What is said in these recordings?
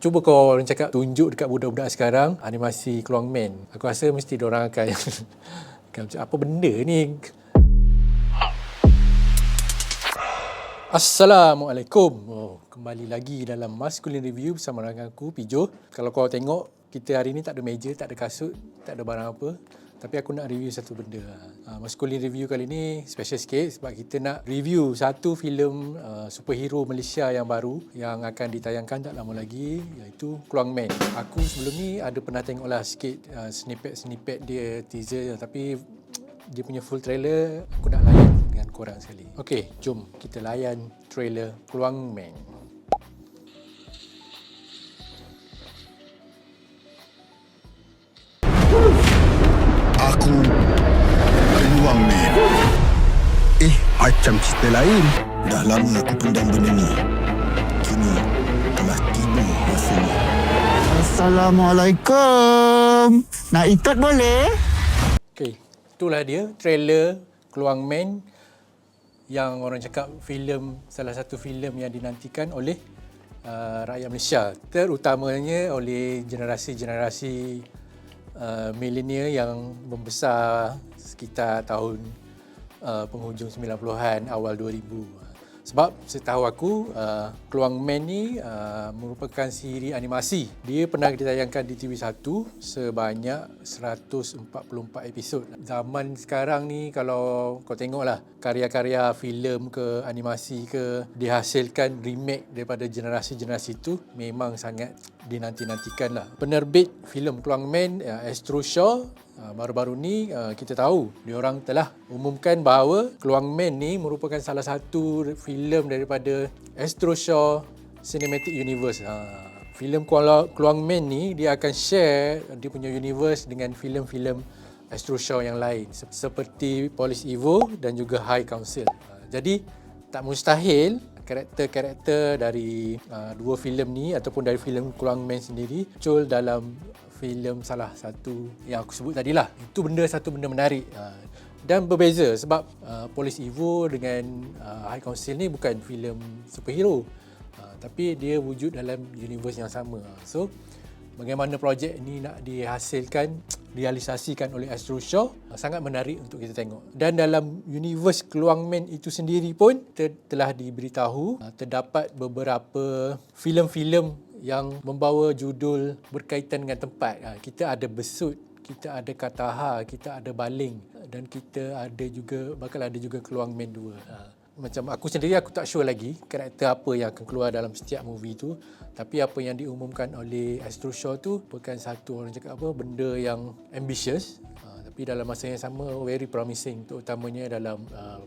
Cuba kau orang cakap tunjuk dekat budak-budak sekarang animasi Keluang Man. Aku rasa mesti orang akan akan macam apa benda ni. Assalamualaikum. Oh, kembali lagi dalam Masculine Review bersama dengan aku Pijo. Kalau kau tengok kita hari ni tak ada meja, tak ada kasut, tak ada barang apa. Tapi aku nak review satu benda. Uh, Masculine Review kali ni special sikit sebab kita nak review satu filem uh, superhero Malaysia yang baru yang akan ditayangkan tak lama lagi iaitu Keluang Man. Aku sebelum ni ada pernah tengoklah sikit uh, snippet-snippet dia teaser tapi dia punya full trailer aku nak layan dengan korang sekali. Okey, jom kita layan trailer Keluang Man. Macam cerita lain. Dah lama aku pendam benda ni. Kini telah tiba masanya Assalamualaikum. Nak ikut boleh? Okey, itulah dia. Trailer Keluang Man yang orang cakap filem salah satu filem yang dinantikan oleh uh, rakyat Malaysia. Terutamanya oleh generasi-generasi uh, milenial yang membesar sekitar tahun uh, penghujung 90-an awal 2000 sebab setahu aku uh, Keluang Man ni uh, merupakan siri animasi. Dia pernah ditayangkan di TV1 sebanyak 144 episod. Zaman sekarang ni kalau kau tengoklah karya-karya filem ke animasi ke dihasilkan remake daripada generasi-generasi itu memang sangat dinanti-nantikan lah. Penerbit filem Keluang Man uh, Astro Shaw baru-baru ni uh, kita tahu diorang telah umumkan bahawa Keluang Man ni merupakan salah satu filem daripada Astro Shaw Cinematic Universe. Uh, filem Keluang Man ni dia akan share dia punya universe dengan filem-filem Astro Shaw yang lain seperti Police Evo dan juga High Council. Jadi tak mustahil karakter-karakter dari uh, dua filem ni ataupun dari filem Keluang Man sendiri muncul dalam filem salah satu yang aku sebut tadi lah. Itu benda satu benda menarik. Uh, dan berbeza sebab uh, Police Evo dengan uh, High Council ni bukan filem superhero. Uh, tapi dia wujud dalam universe yang sama. So bagaimana projek ni nak dihasilkan realisasikan oleh Astro Shaw sangat menarik untuk kita tengok. Dan dalam universe Keluang Man itu sendiri pun ter- telah diberitahu terdapat beberapa filem-filem yang membawa judul berkaitan dengan tempat. Ha, kita ada besut, kita ada kataha, kita ada baling dan kita ada juga bakal ada juga keluang man 2. Ha, macam aku sendiri aku tak sure lagi karakter apa yang akan keluar dalam setiap movie tu tapi apa yang diumumkan oleh Astro Shaw tu bukan satu orang cakap apa benda yang ambitious ha, tapi dalam masa yang sama very promising terutamanya dalam uh,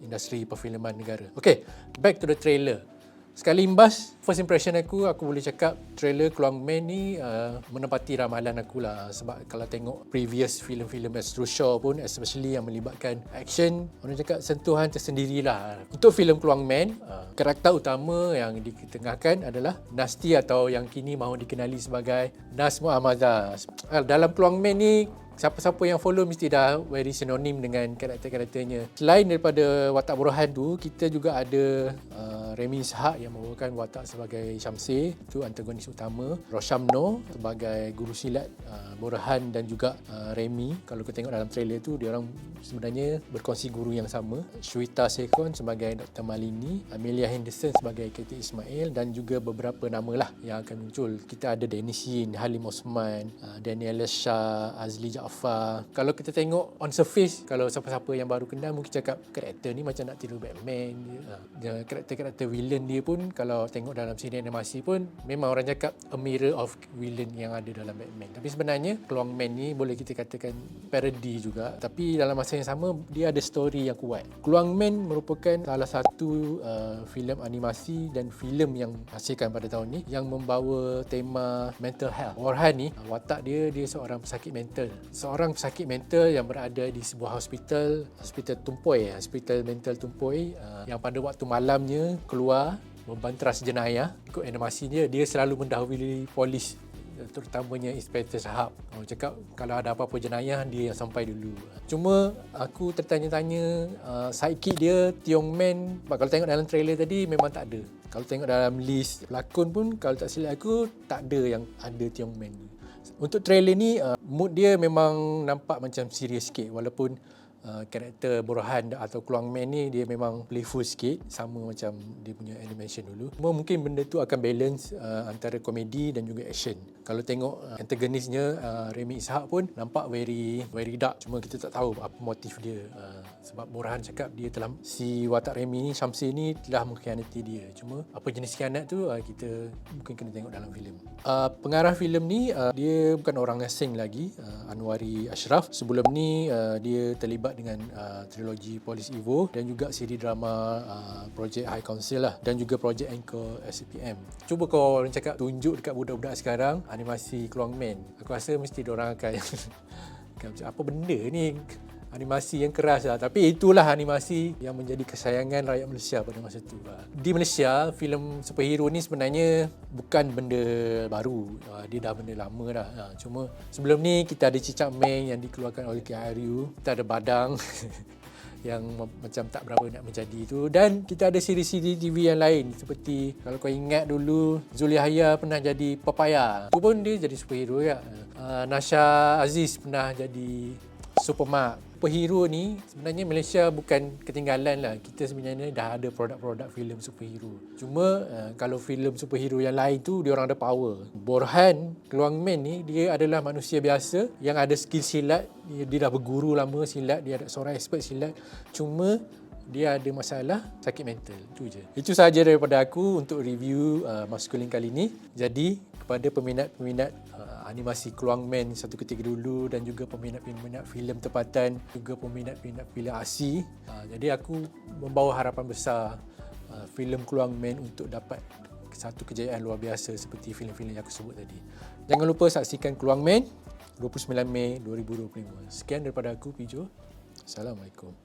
industri perfilman negara. Okay, back to the trailer. Sekali imbas, first impression aku, aku boleh cakap trailer Keluang Man ni uh, menepati ramalan aku lah. Sebab kalau tengok previous filem-filem Astro Shaw pun, especially yang melibatkan action, orang cakap sentuhan tersendiri lah. Untuk filem Keluang Man, uh, karakter utama yang diketengahkan adalah Nasty atau yang kini mahu dikenali sebagai Nas Muhammadah. Uh, dalam Keluang Man ni, siapa-siapa yang follow mesti dah very synonym dengan karakter-karakternya. Selain daripada watak Burhan tu, kita juga ada uh, Remy Ishak yang membawakan watak sebagai Syamsir, itu antagonis utama. Roshamno sebagai guru silat uh, Burhan dan juga uh, Remy. Kalau kita tengok dalam trailer tu, dia orang sebenarnya berkongsi guru yang sama. Shweta Sekon sebagai Dr. Malini, Amelia Henderson sebagai Katie Ismail dan juga beberapa nama lah yang akan muncul. Kita ada Dennis Yin, Halim Osman, uh, Shah, Azli Jaafar. Kalau kita tengok on surface, kalau siapa-siapa yang baru kenal mungkin cakap karakter ni macam nak tiru Batman. Dia. Karakter-karakter villain dia pun kalau tengok dalam siri animasi pun memang orang cakap a mirror of villain yang ada dalam Batman. Tapi sebenarnya Keluang Man ni boleh kita katakan parody juga. Tapi dalam masa yang sama dia ada story yang kuat. Keluang Man merupakan salah satu uh, filem animasi dan filem yang hasilkan pada tahun ni yang membawa tema mental health. Warhan ni watak dia dia seorang pesakit mental seorang pesakit mental yang berada di sebuah hospital, hospital Tumpoy, hospital mental Tumpoy uh, yang pada waktu malamnya keluar membantras jenayah. Ikut animasi dia, dia selalu mendahului polis terutamanya Inspector Sahab. Orang cakap kalau ada apa-apa jenayah dia yang sampai dulu. Cuma aku tertanya-tanya uh, sidekick dia Tiong Man kalau tengok dalam trailer tadi memang tak ada. Kalau tengok dalam list pelakon pun kalau tak silap aku tak ada yang ada Tiong Man. Untuk trailer ni uh, mood dia memang nampak macam serius sikit walaupun uh, karakter Burhan atau Keluang Man ni dia memang playful sikit sama macam dia punya animation dulu. Cuma mungkin benda tu akan balance uh, antara komedi dan juga action. Kalau tengok uh, antagonisnya uh, Remy Ishak pun nampak very very dark cuma kita tak tahu apa motif dia. Uh, sebab Burhan cakap dia telah si watak Remy ni Syamsi ni telah mengkhianati dia. Cuma apa jenis khianat tu uh, kita mungkin kena tengok dalam filem. Uh, pengarah filem ni uh, dia bukan orang asing lagi uh, Anwari Ashraf. Sebelum ni uh, dia terlibat dengan uh, trilogi Police Evo dan juga siri drama uh, Project High Council lah dan juga Project Anchor SCPM. Cuba kau orang cakap tunjuk dekat budak-budak sekarang animasi Keluang Man. Aku rasa mesti orang akan apa benda ni animasi yang keras lah. Tapi itulah animasi yang menjadi kesayangan rakyat Malaysia pada masa itu. Di Malaysia, filem superhero ni sebenarnya bukan benda baru. Ah, Dia dah benda lama dah. Ah, Cuma sebelum ni kita ada Cicak Meng yang dikeluarkan oleh KRU. Kita ada Badang yang ma- macam tak berapa nak menjadi tu dan kita ada siri-siri TV yang lain seperti kalau kau ingat dulu Zulihaya pernah jadi Papaya tu pun dia jadi superhero ya uh, Nasha Aziz pernah jadi Supermark. Superhero ni sebenarnya Malaysia bukan ketinggalan lah. Kita sebenarnya dah ada produk-produk filem superhero. Cuma uh, kalau filem superhero yang lain tu dia orang ada power. Borhan Keluang Man ni dia adalah manusia biasa yang ada skill silat. Dia, dia dah berguru lama silat dia ada seorang expert silat. Cuma dia ada masalah sakit mental. Itu je. Itu sahaja daripada aku untuk review uh, maskulin kali ni. Jadi kepada peminat-peminat uh, animasi Keluang Man satu ketika dulu dan juga peminat-peminat filem tempatan juga peminat-peminat filem ASI uh, jadi aku membawa harapan besar uh, filem Keluang Man untuk dapat satu kejayaan luar biasa seperti filem-filem yang aku sebut tadi. Jangan lupa saksikan Keluang Man 29 Mei 2025 sekian daripada aku Pijo. Assalamualaikum